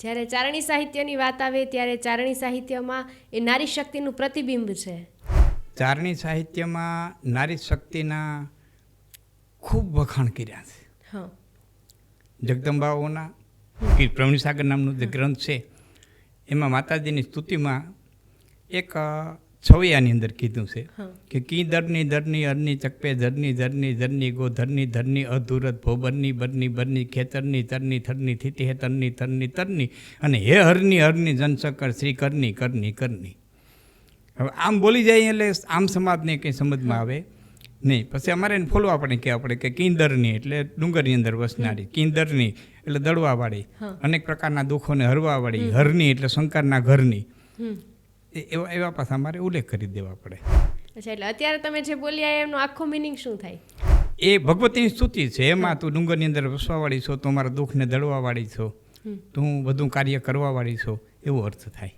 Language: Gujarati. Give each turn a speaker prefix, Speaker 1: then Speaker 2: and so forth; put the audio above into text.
Speaker 1: જ્યારે ચારણી સાહિત્યની વાત આવે ત્યારે ચારણી સાહિત્યમાં એ નારી શક્તિનું પ્રતિબિંબ છે.
Speaker 2: ચારણી સાહિત્યમાં નારી શક્તિના ખૂબ વખાણ કર્યા છે. જગદંબાઓના પ્રવીણ સાગર નામનો જે ગ્રંથ છે એમાં માતાજીની સ્તુતિમાં એક છવૈયાની અંદર કીધું છે કે કી દરની દરની અરની ચકપે ધરની ધરની ધરની ગો ધરની ધરની અધુરત ભોબરની બરની બરની ખેતરની તરની થરની થીતી હે તરની તરની તરની અને હે હરની હરની જનશંકર શ્રી કરની કરની કરની. હવે આમ બોલી જાય એટલે આમ સમાજને કંઈ સમજમાં આવે નહીં. પછી અમારે એને ફોલવા પડે કે આપણે કે કિંદરની એટલે ડુંગરની અંદર વસનારી કિંદરની એટલે દળવાવાળી. અનેક પ્રકારના દુઃખોને હરવાવાળી હરની એટલે શંકરના ઘરની. એવા એવા પાછા અમારે ઉલ્લેખ કરી દેવા પડે.
Speaker 1: અચ્છા એટલે અત્યારે તમે જે બોલ્યા એમનો આખો મિનિંગ શું થાય?
Speaker 2: એ ભગવતીની સ્તુતિ છે. એમાં તું ડુંગરની અંદર વસવાવાળી છો તો મારા દુઃખને દળવાવાળી છો તું બધું કાર્ય કરવાવાળી છો એવો અર્થ થાય.